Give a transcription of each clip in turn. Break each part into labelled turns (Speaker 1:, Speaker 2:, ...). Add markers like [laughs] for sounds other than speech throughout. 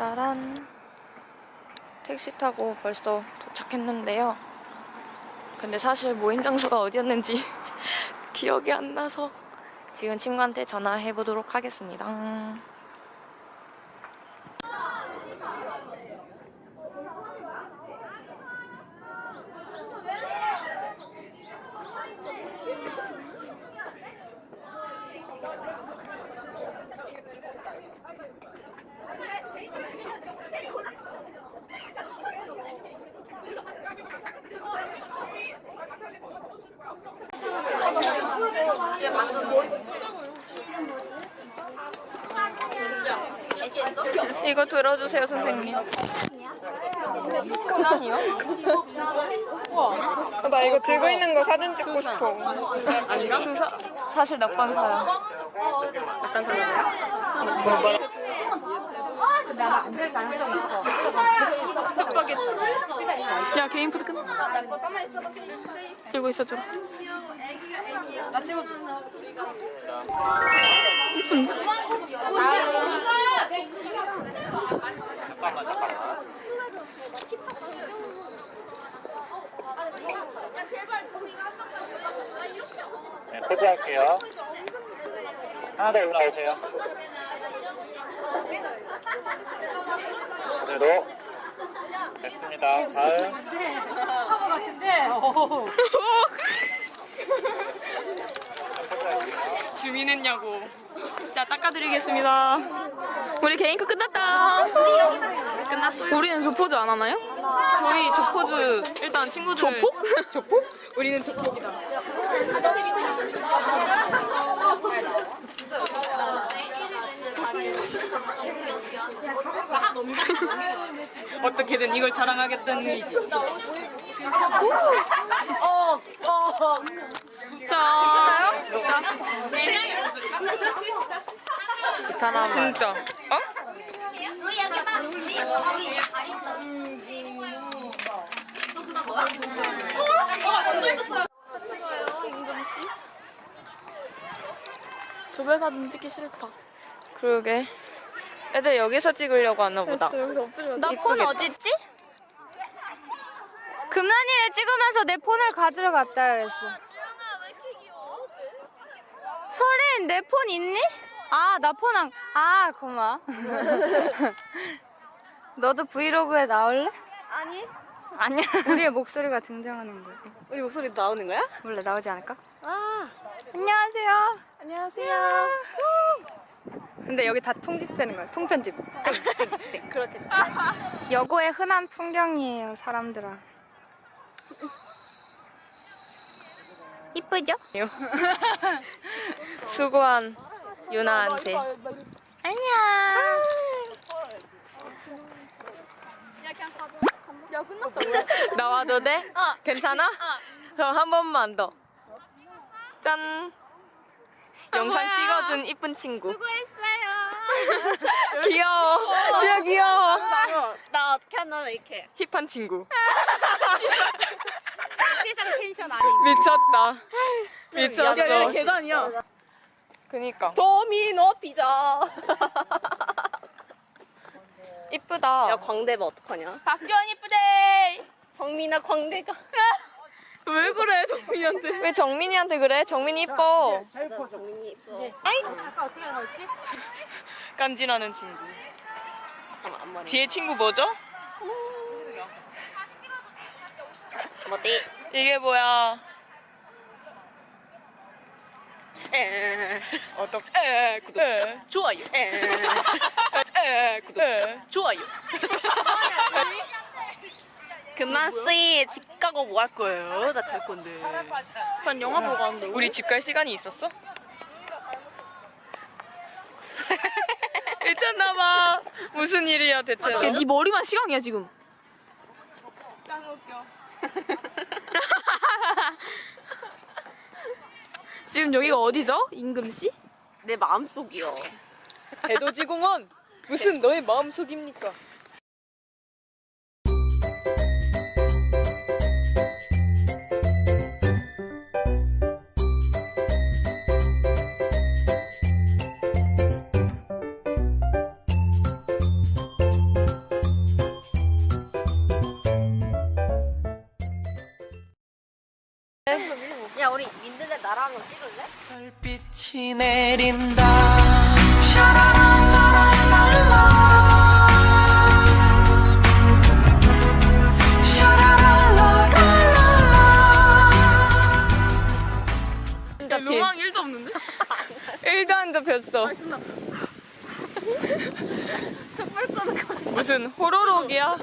Speaker 1: 따란 택시 타고 벌써 도착했는데요. 근데 사실 모임 장소가 어디였는지 [laughs] 기억이 안 나서 지금 친구한테 전화해 보도록 하겠습니다. 이거 들어주세요, 선생님. 코난이요? 나 이거 들고 있는 거 사진 찍고 싶어. 아닌가? 수사, 사실. 몇번 사요?
Speaker 2: 야 개인 포즈 끝. 들고 있어줘라.
Speaker 3: 네, 포즈할게요. 하나 더 올라오세요. 그대로. 됐습니다. 다음.
Speaker 1: 주민은냐고. 자, 닦아드리겠습니다.
Speaker 2: 우리 개인 컷 끝났다.
Speaker 1: 끝났어요.
Speaker 2: 우리는 저 포즈 안 하나요?
Speaker 1: 저희 조포즈 일단 친구들
Speaker 2: 조폭? [laughs]
Speaker 1: 조폭? 우리는 조폭이다. 어떻게든 이걸 자랑하겠다는 의지.
Speaker 2: 자.
Speaker 1: 하나만. 진짜. 어?
Speaker 2: 조별 사진 찍기 싫다.
Speaker 1: 그러게. 애들 여기서 찍으려고 하나 보다.
Speaker 2: 여기서 엎드려.
Speaker 4: 나폰 어디 있지? 금난이를 찍으면서 내 폰을 가지러 갔다 그랬어. 설인 내 폰 있니? 아 나 폰 안. 아 고마. [laughs] 너도 브이로그에 나올래?
Speaker 5: 아니
Speaker 4: 아니야. 우리의 목소리가 등장하는 거야.
Speaker 5: 우리 목소리 나오는 거야?
Speaker 4: 원래 나오지 않을까?
Speaker 5: 아
Speaker 4: 안녕하세요.
Speaker 5: 안녕하세요.
Speaker 4: 근데 여기 다 통집되는 거야. 통편집.
Speaker 5: 그렇겠다. [laughs]
Speaker 4: 여고의 흔한 풍경이에요, 사람들아. 이쁘죠? [laughs]
Speaker 1: 수고한 유나한테.
Speaker 4: 안녕.
Speaker 1: 나와도 돼? [laughs] 괜찮아? 그럼 한 번만 더. 짠. 영상 찍어준 이쁜 친구.
Speaker 4: 수고했어요.
Speaker 1: 귀여워. 진짜 귀여워.
Speaker 5: 나 어떻게 한다면 이렇게.
Speaker 1: 힙한 친구.
Speaker 4: 세상 텐션 아님.
Speaker 1: 미쳤다.
Speaker 5: 얘
Speaker 1: 미쳤어.
Speaker 5: 계단이야.
Speaker 1: 그니까.
Speaker 5: 도미노 피자.
Speaker 1: 이쁘다.
Speaker 5: 야 광대가 어떡하냐?
Speaker 4: 박지원 이쁘대.
Speaker 5: 정민아 광대가. [laughs]
Speaker 2: 왜 그래 정민이한테?
Speaker 1: 왜 정민이한테 그래? 정민이 이뻐.
Speaker 5: 나 정민이 이뻐.
Speaker 1: 깐지 나는 친구.
Speaker 5: 잠깐 앞머리.
Speaker 1: 뒤에 친구 뭐죠?
Speaker 5: 뭐지?
Speaker 1: 이게 뭐야?
Speaker 5: 에.
Speaker 1: 어떡? 에 구독. 에,
Speaker 5: 좋아요. 에.
Speaker 1: 에 구독. 에.
Speaker 5: 좋아요. 금난 씨, 집 가고 뭐 할 거예요? 나 잘 건데.
Speaker 2: 전 영화 보고 왔는데.
Speaker 1: 우리 집 갈 시간이 있었어? 미쳤나봐. 무슨 일이야 대체?
Speaker 2: 야, 네 머리만 시강이야 지금.
Speaker 1: 짱 웃겨. [laughs]
Speaker 2: 지금 여기가 어디죠? 임금씨?
Speaker 5: 내 마음속이요.
Speaker 1: 대도지공원 무슨 너의 마음속입니까?
Speaker 4: 야 우리 민들레 나랑 한번 찍을래?
Speaker 6: 별빛이 내린다 샤라랄라랄랄라
Speaker 2: 야, 로망 1도 없는데? [laughs] [laughs]
Speaker 1: 1도 안 잡혔어.
Speaker 2: 촛불 끄는 [laughs] 거.
Speaker 1: 무슨 호로록이야?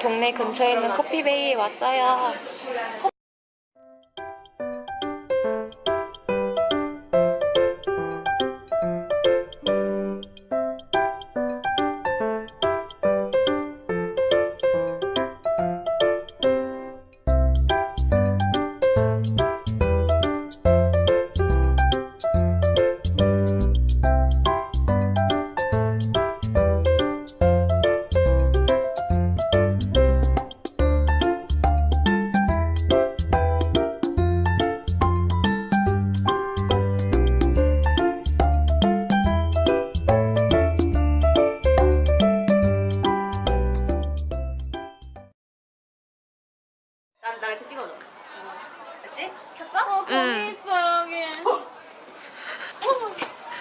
Speaker 1: 동네 근처에 있는 커피베이에 왔어요.
Speaker 4: 난, 나 이렇게 찍어줘 됐지? 켰어?
Speaker 1: 응.
Speaker 2: 있어, 여기.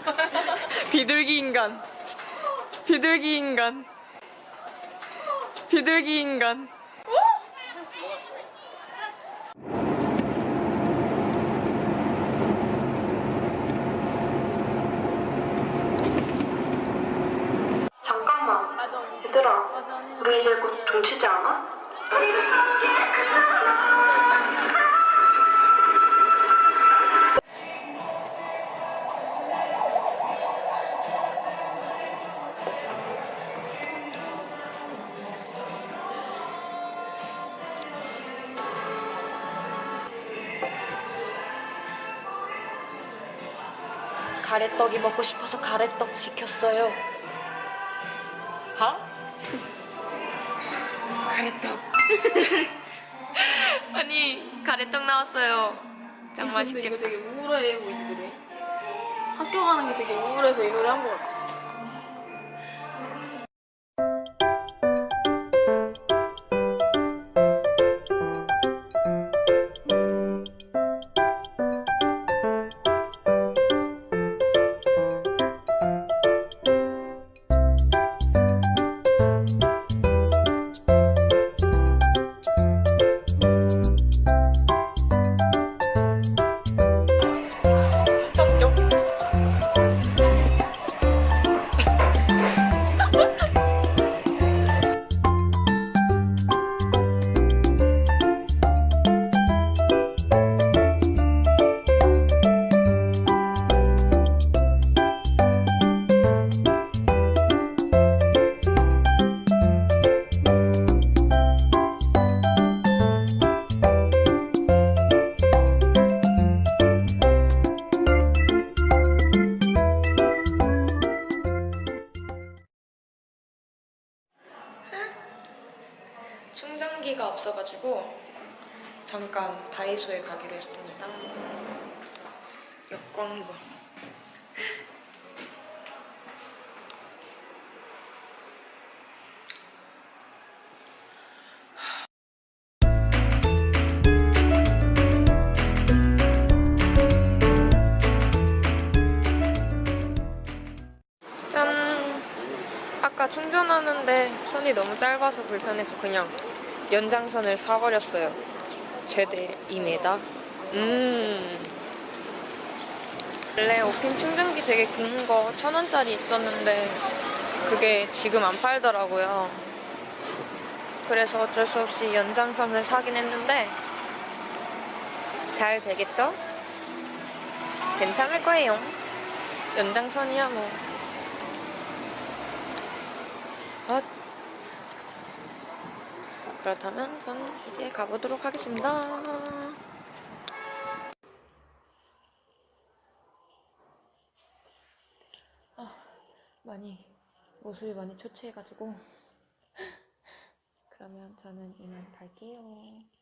Speaker 2: [laughs]
Speaker 1: 비둘기 인간. 비둘기 인간. 비둘기 인간.
Speaker 7: 잠깐만. 얘들아, 우리 이제 곧 종치지 않아?
Speaker 1: 가래떡이 먹고 싶어서 가래떡 시켰어요. 하? [laughs] 가래떡. [laughs] 아니 가래떡 나왔어요. 짱 맛있겠다.
Speaker 2: 이거 되게 우울해 보이지, 노래? 학교 가는 게 되게 우울해서 이 노래 한거 같아.
Speaker 1: 충전기가 없어가지고 잠깐 다이소에 가기로 했습니다. 역광고. 짠! 아까 충전하는데 선이 너무 짧아서 불편해서 그냥 연장선을 사버렸어요. 최대 2m. 음. 원래 오핀 충전기 되게 긴 거 천 원짜리 있었는데 그게 지금 안 팔더라고요. 그래서 어쩔 수 없이 연장선을 사긴 했는데 잘 되겠죠? 괜찮을 거예요. 연장선이야 뭐. 아, 그렇다면 전 이제 가보도록 하겠습니다. 아, 많이 모습이 많이 초췌해가지고 그러면 저는 이만 갈게요.